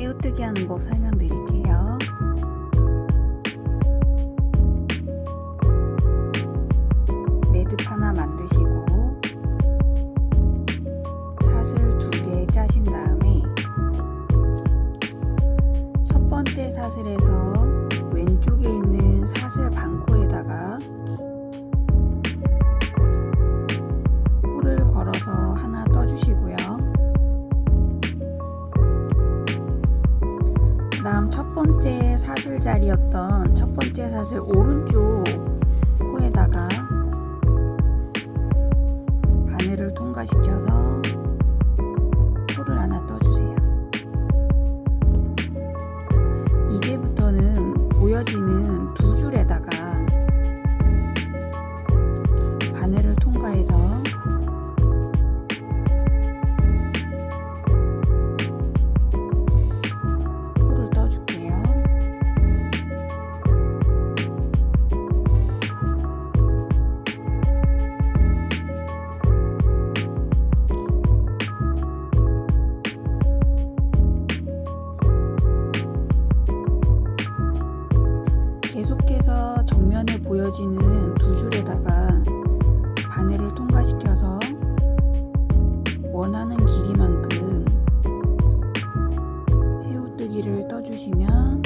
새우뜨기 하는 법 설명드릴게요. 매듭 하나 만드시고 사슬 두 개 짜신 다음에 첫 번째 사슬에서 왼쪽에 있는 사슬 반코에다가 홀을 걸어서 하나 떠주시고요. 첫 번째 사슬 자리였던 첫 번째 사슬 오른쪽 코에다가 바늘을 통과시켜서 홀을 하나 떠주세요. 이제부터는 보여지는 이어지는 두 줄에다가 바늘을 통과시켜서 원하는 길이만큼 새우뜨기를 떠주시면